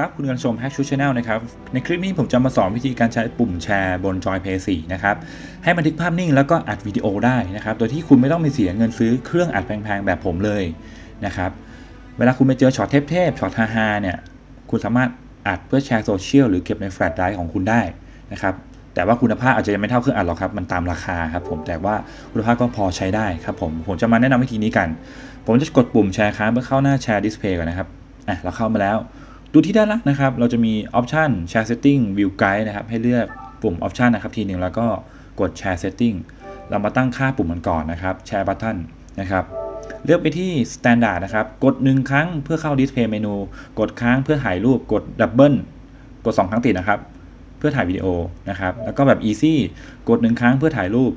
ครับ คุณกำลังชม Hack Shoot Channel นะครับ ในคลิปนี้ผมจะมาสอนวิธีการใช้ปุ่มแชร์บน Joy Play 4นะครับ ให้บันทึกภาพนิ่งแล้วก็อัดวิดีโอได้นะครับ โดยที่คุณไม่ต้องไปเสียเงินซื้อเครื่องอัดแพงๆ แบบผมเลยนะครับ เวลาคุณไปเจอช็อตเทพๆช็อตฮาๆเนี่ย คุณสามารถอัดเพื่อแชร์โซเชียลหรือเก็บในแฟลชไดรฟ์ของคุณได้นะครับ แต่ว่าคุณภาพอาจจะยังไม่เท่าเครื่องอัดหรอกครับ มันตามราคาครับผม แต่ว่าคุณภาพก็พอใช้ได้ครับผม ผมจะมาแนะนำวิธีนี้กัน ผมจะกดปุ่มแชร์ค้างเพื่อเข้าหน้าแชร์ดิสเพย์ก่อนนะครับ อะ เราเข้ามาแล้ว ดูที่ด้านล่างนะครับ เราจะมีออปชัน Share Setting View Guide นะครับ ให้เลือกปุ่มออปชันนะครับทีหนึ่งแล้วก็กด Share Setting เรามาตั้งค่าปุ่มมันก่อนนะครับ Share Button นะครับ เลือกไปที่ Standard นะครับ กด 1 ครั้งเพื่อเข้า Display เมนู กดค้างเพื่อถ่ายรูป กด Double กด 2 ครั้งติดนะครับ เพื่อถ่ายวิดีโอนะครับ แล้วก็แบบ Easy กด 1 ครั้งเพื่อถ่ายรูป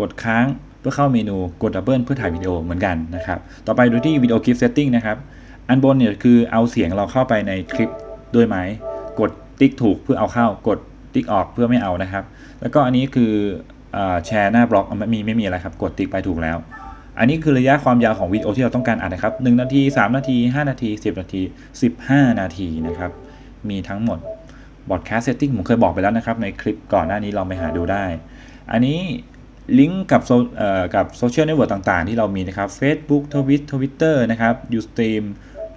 กดค้างเพื่อเข้าเมนู กด Double เพื่อถ่ายวิดีโอเหมือนกันนะครับ ต่อไปดูที่ Video Clip Setting นะครับ อันบนเนี่ยคือเอาเสียงเราเข้าไปในคลิปด้วยไหม กดติ๊กถูกเพื่อเอาเข้ากดติ๊กออกเพื่อไม่เอานะครับ แล้วก็อันนี้คืออแชร์หน้าบล็อกไม่มีไม่มีอะไรครับ กดติ๊กไปถูกแล้ว อันนี้คือระยะความยาวของวิดีโอที่เราต้องการอัดนะครับ 1 นาที 3 นาที 5 นาที 10 นาที 15 นาทีนะครับ มีทั้งหมด Broadcast Setting ผมเคยบอกไปแล้วนะครับ ในคลิปก่อนหน้านี้ลองไปหาดูได้ อันนี้ลิงก์กับโซเอ่อกับโซเชียลเน็ตเวิร์กต่างๆ ที่เรามีนะครับ Facebook Twitch Twitter นะครับ Ustream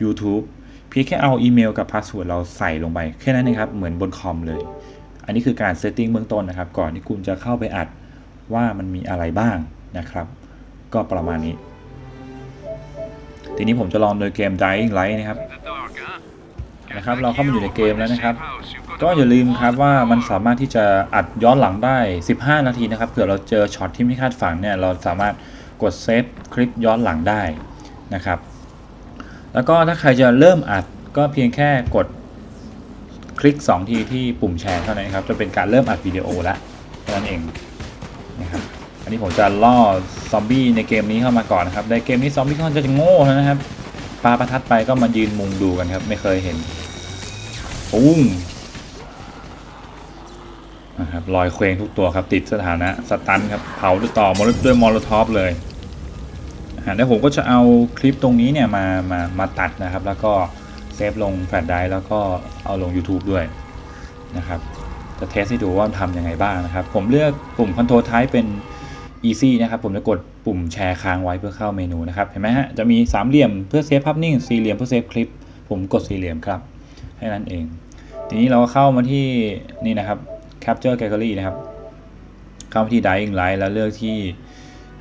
YouTube เพียงแค่เอาอีเมลกับพาสเวิร์ดเราใส่ลงไปแค่นั้นเองครับ เหมือนบนคอมเลย อันนี้คือการเซตติ้งเบื้องต้นนะครับ ก่อนที่คุณจะเข้าไปอัดว่ามันมีอะไรบ้างนะครับ ก็ประมาณนี้ ทีนี้ผมจะลองโดยเกม Dying Light นะครับนะครับ เราเข้ามาอยู่ในเกมแล้วนะครับ ก็อย่าลืมครับว่ามันสามารถที่จะอัดย้อนหลังได้ 15 นาทีนะครับเผื่อเราเจอช็อตที่ไม่คาดฝันเนี่ยเราสามารถกดเซฟคลิปย้อนหลังได้นะครับ แล้วก็ถ้าใครจะเริ่มอัดก็เพียงแค่กดคลิก 2 ทีที่ปุ่มแชร์เท่านั้นครับ จะเป็นการเริ่มอัดวิดีโอล้วเท่านั้นเองนะครับอันนี้ผมจะล่อซอมบี้ในเกมนี้เข้ามาก่อนนะครับในเกมนี้ซอมบี้ค่อนข้างจะโง่นะครับปาประทัดไปก็มายืนมุงดูกันครับ ไม่เคยเห็นปุ้งนะครับลอยเคว้งทุกตัวครับติดสถานะสตันครับเผาด้วยต่อมลด้วยมอลท็อปเลย แล้วผมก็จะเอาคลิปตรงนี้เนี่ยมามามาตัดนะครับ แล้วก็เซฟลงแฟลชไดรฟ์แล้วก็เอาลง YouTube ด้วยนะครับจะเทสให้ดูว่าทำยังไงบ้างนะครับ ผมเลือกปุ่ม Control Type เป็น Easy นะครับ ผมจะกดปุ่มแชร์ค้างไว้เพื่อเข้าเมนูนะครับ เห็นไหมฮะ จะมีสามเหลี่ยมเพื่อเซฟภาพนิ่ง สี่เหลี่ยมเพื่อเซฟคลิป ผมกดสี่เหลี่ยมครับแค่นั้นเอง ทีนี้เราก็เข้ามาที่นี่นะครับ Capture Gallery นะครับ เข้ามาที่ Dying Light แล้วเลือกที่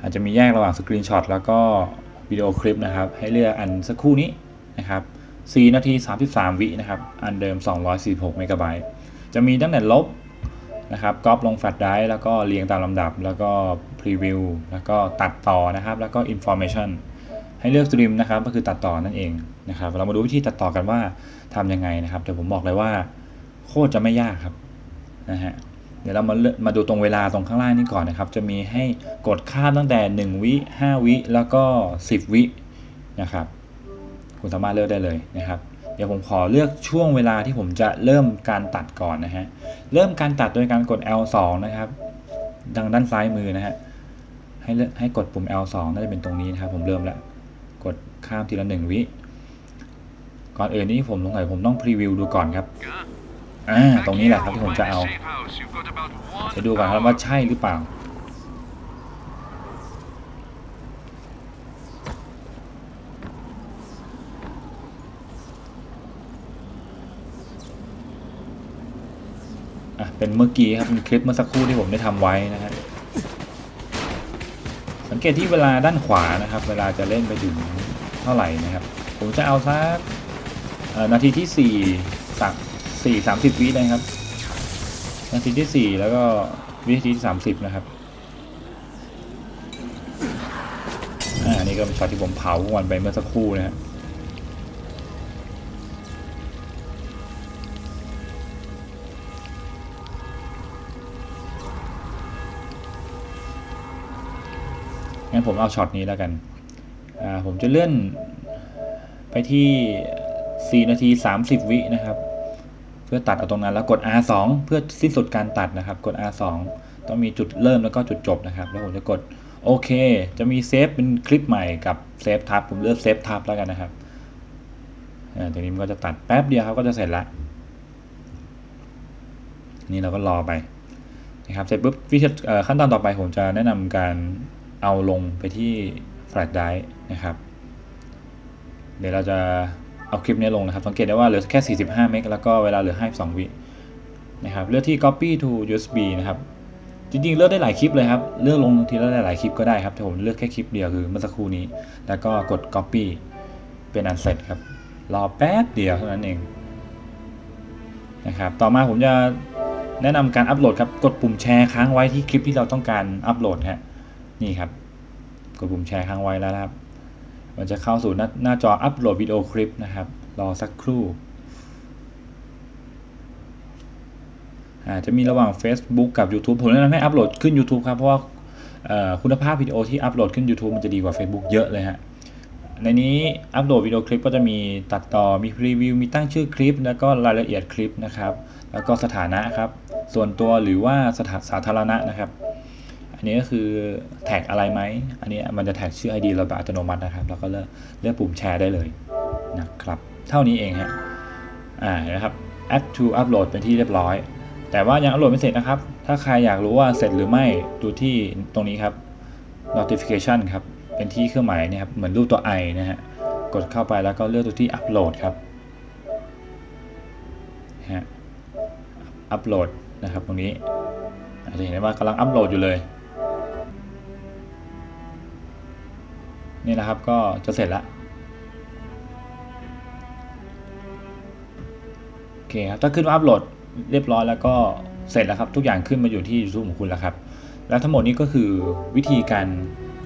อาจจะมีแยกระหว่าง Screenshot แล้วก็วิดีโอคลิปนะครับ ให้เลือกอันสักครู่นี้นะครับ4นาที 33 วินะครับ อันเดิม 246เมกะไบต์จะมีตั้งแต่ลบนะครับก๊อปลงแฟลชไดรฟ์แล้วก็เรียงตามลำดับ แล้วก็พรีวิวแล้วก็ตัดต่อนะครับ แล้วก็ Information ให้เลือกสตรีมนะครับ ก็คือตัดต่อนั่นเองนะครับ เรามาดูวิธีตัดต่อกันว่าทำยังไงนะครับเดี๋ยวผมบอกเลยว่า โคตรจะไม่ยากครับนะฮะ เดี๋ยวเรามามาดูตรงเวลาตรงข้างล่างนี้ก่อนนะครับ จะมีให้กดข้ามตั้งแต่ 1 วิ 5 วิ แล้วก็ 10 วินะครับ คุณสามารถเลือกได้เลยนะครับ เดี๋ยวผมขอเลือกช่วงเวลาที่ผมจะเริ่มการตัดก่อนนะฮะ เริ่มการตัดโดยการกด L2 นะครับ ดังด้านซ้ายมือนะฮะ ให้ให้กดปุ่ม L2 น่าจะเป็นตรงนี้นะครับ ผมเริ่มแล้ว กดข้ามทีละ 1 วิ ก่อนอื่นนี่ผมสงสัยผมต้องพรีวิวดูก่อนครับ อ่าตรงนี้แหละครับที่ผมจะเอา จะดูก่อนครับว่าใช่หรือเปล่า อะ เป็นเมื่อกี้ครับ เป็นคลิปเมื่อสักครู่ที่ผมได้ทำไว้นะฮะสังเกตที่เวลาด้านขวานะครับ เวลาจะเล่นไปถึงเท่าไหร่นะครับ ผมจะเอาสักนาทีที่สี่สัก สี่สามสิบวินะครับ นาทีที่สี่แล้วก็วินาทีที่สามสิบนะครับ อ่า นี่ก็เป็นช็อตที่ผมเผาวันไปเมื่อสักครู่นะครับงั้นผมเอาช็อตนี้แล้วกัน อ่า ผมจะเลื่อนไปที่ 4 นาที 30 วินะครับ พื่อตัดเอาตรงนั้นแล้วกด R2 เพื่อสิ้นสุดการตัดนะครับ กด R2 ต้องมีจุดเริ่มแล้วก็จุดจบนะครับ แล้วผมจะกดโอเค จะมีเซฟเป็นคลิปใหม่กับเซฟทับผมเลือกเซฟทับแล้วกันนะครับอ่าทีนี้มันก็จะตัดแป๊บเดียวครับก็จะเสร็จละนี่เราก็รอไปนะครับ เสร็จปุ๊บวิธีขั้นตอนต่อไปผมจะแนะนำการเอาลงไปที่ flash drive นะครับ เดี๋ยวเราจะ เอาคลิปนี้ลงนะครับ สังเกตได้ว่าเหลือแค่ 45 เมกแล้วก็เวลาเหลือ 52 วินะครับ เลือกที่ copy to USB นะครับ จริงๆ เลือกได้หลายคลิปเลยครับ เลือกลงทีละหลายๆคลิปก็ได้ครับ แต่ผมเลือกแค่คลิปเดียวคือเมื่อสักครู่นี้ แล้วก็กด copy เป็นอันเสร็จครับ รอแป๊บเดียวเท่านั้นเองนะครับ ต่อมาผมจะแนะนำการอัปโหลดครับ กดปุ่มแชร์ค้างไว้ที่คลิปที่เราต้องการอัปโหลดฮะ นี่ครับ กดปุ่มแชร์ค้างไว้แล้วครับ มันจะเข้าสู่หน้าหน้าจออัปโหลดวิดีโอคลิปนะครับ รอสักครู่อาจจะมีระหว่าง Facebook กับ YouTube ผมแนะนำให้อัปโหลดขึ้น YouTube ครับ เพราะว่าคุณภาพวิดีโอที่อัปโหลดขึ้น YouTube มันจะดีกว่า Facebook เยอะเลยฮะ ในนี้อัปโหลดวิดีโอคลิปก็จะมีตัดต่อ มีรีวิว มีตั้งชื่อคลิป แล้วก็รายละเอียดคลิปนะครับ แล้วก็สถานะครับ ส่วนตัวหรือว่าสถาสาธารณะนะครับ อันนี้ก็คือแท็กอะไรไหม อันนี้มันจะแท็กชื่อ ID เราแบบอัตโนมัตินะครับ แล้วก็เลือกเลือกปุ่มแชร์ได้เลยนะครับ เท่านี้เองฮะ อ่านะครับ add to upload เป็นที่เรียบร้อย แต่ว่ายังอัปโหลดไม่เสร็จนะครับ ถ้าใครอยากรู้ว่าเสร็จหรือไม่ ดูที่ตรงนี้ครับ notification ครับ เป็นที่เครื่องหมายเนี่ยครับ เหมือนรูปตัว i นะฮะ กดเข้าไปแล้วก็เลือกตัวที่ upload ครับ ฮะ upload นะครับตรงนี้อาจจะเห็นได้ว่ากำลังอัปโหลดอยู่เลย นี่นะครับก็จะเสร็จแล้วโอเคครับถ้าขึ้นว่าอัปโหลดเรียบร้อยแล้วก็เสร็จแล้วครับ ทุกอย่างขึ้นมาอยู่ที่ YouTube ของคุณแล้วครับ แล้วทั้งหมดนี้ก็คือวิธีการ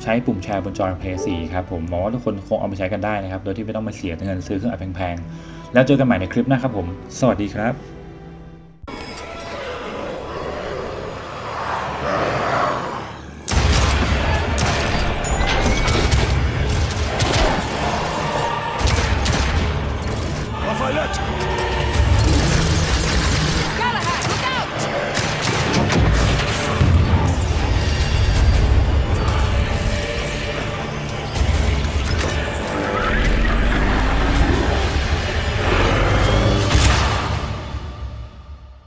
ใช้ปุ่มแชร์บนจอ Play 4ครับผมหวังว่าทุกคนคงเอาไปใช้กันได้นะครับ โดยที่ไม่ต้องมาเสียเงินซื้อเครื่องอัดแพงๆ แล้วเจอกันใหม่ในคลิปหน้าครับผม สวัสดีครับ